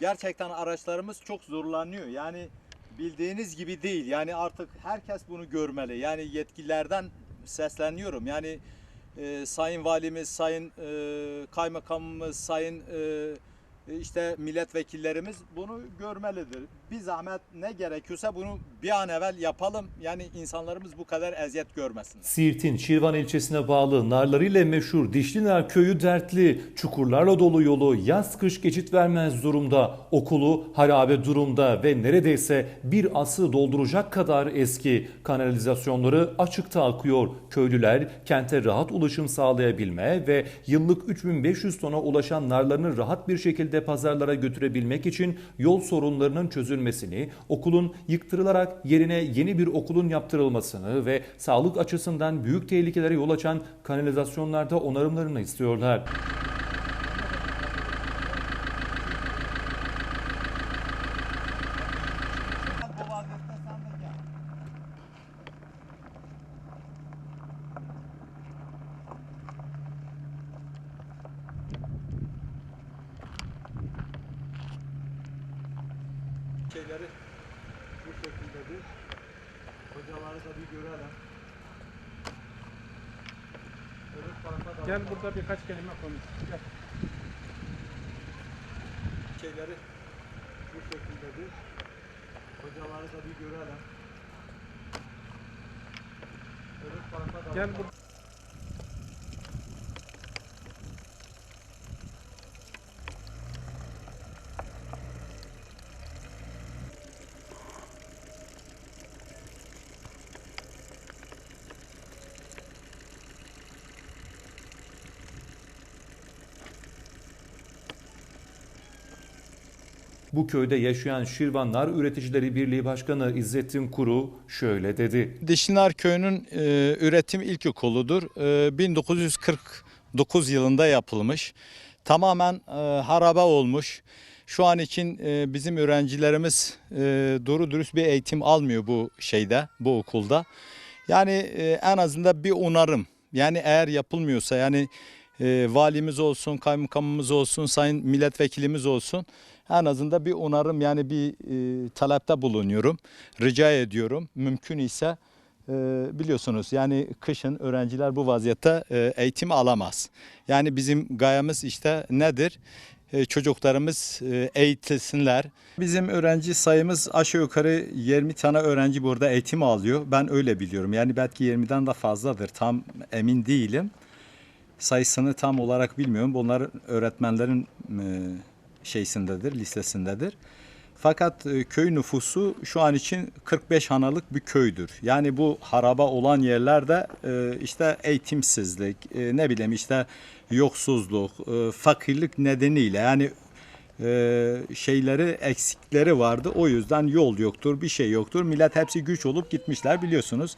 gerçekten araçlarımız çok zorlanıyor. Yani bildiğiniz gibi değil. Yani artık herkes bunu görmeli. Yani yetkililerden sesleniyorum. Yani e, sayın valimiz, sayın e, kaymakamımız, sayın e, işte milletvekillerimiz bunu görmelidir. Bir zahmet ne gerekiyorsa bunu bir an evvel yapalım. Yani insanlarımız bu kadar eziyet görmesin. Siirt'in Şirvan ilçesine bağlı narlarıyla meşhur Dişlinar köyü dertli, çukurlarla dolu yolu yaz kış geçit vermez durumda, okulu harabe durumda ve neredeyse bir ası dolduracak kadar eski kanalizasyonları açıkta akıyor. Köylüler kente rahat ulaşım sağlayabilme ve yıllık 3500 tona ulaşan narlarını rahat bir şekilde pazarlara götürebilmek için yol sorunlarının çözülmesini, okulun yıktırılarak yerine yeni bir okulun yaptırılmasını ve sağlık açısından büyük tehlikelere yol açan kanalizasyonlarda onarımlarını istiyorlar. Şeyleri bu şekildedir. Hocaları da bir görelim. Gel burada birkaç kelime konuş. Gel. şeyleri bu şekildedir. Hocaları da bir görelim. Gel burada. Bu köyde yaşayan Şirvan Nar Üreticileri Birliği Başkanı İzzettin Kuru şöyle dedi. Dişlinar Köyü'nün e, üretim ilkokuludur. E, 1949 yılında yapılmış. Tamamen e, harabe olmuş. Şu an için e, bizim öğrencilerimiz e, doğru dürüst bir eğitim almıyor bu şeyde, bu okulda. Yani e, en azından bir onarım. Yani eğer yapılmıyorsa yani e, valimiz olsun, kaymakamımız olsun, sayın milletvekilimiz olsun en azından bir onarım yani bir e, talepte bulunuyorum. Rica ediyorum. Mümkün ise e, biliyorsunuz yani kışın öğrenciler bu vaziyette e, eğitim alamaz. Yani bizim gayemiz işte nedir? E, çocuklarımız e, eğitilsinler. Bizim öğrenci sayımız aşağı yukarı 20 tane öğrenci burada eğitim alıyor. Ben öyle biliyorum. Yani belki 20'den de fazladır. Tam emin değilim. Sayısını tam olarak bilmiyorum. Bunlar öğretmenlerin e, şeysindedir, listesindedir. Fakat e, köy nüfusu şu an için 45 hanalık bir köydür. Yani bu haraba olan yerlerde e, işte eğitimsizlik, ne bileyim işte yoksuzluk, fakirlik nedeniyle yani şeyleri eksikleri vardı. O yüzden yol yoktur, bir şey yoktur. Millet hepsi güç olup gitmişler biliyorsunuz.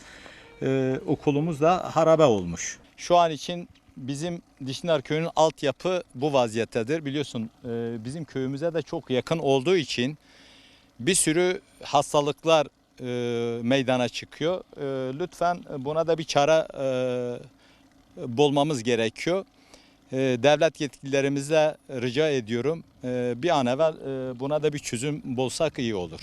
Okulumuz da harabe olmuş. Şu an için bizim Dişlinar Köyü'nün altyapı bu vaziyettedir. Biliyorsun e, bizim köyümüze de çok yakın olduğu için bir sürü hastalıklar e, meydana çıkıyor. E, lütfen buna da bir çare bulmamız gerekiyor. Devlet yetkililerimize rica ediyorum. Bir an evvel buna da bir çözüm bulsak iyi olur.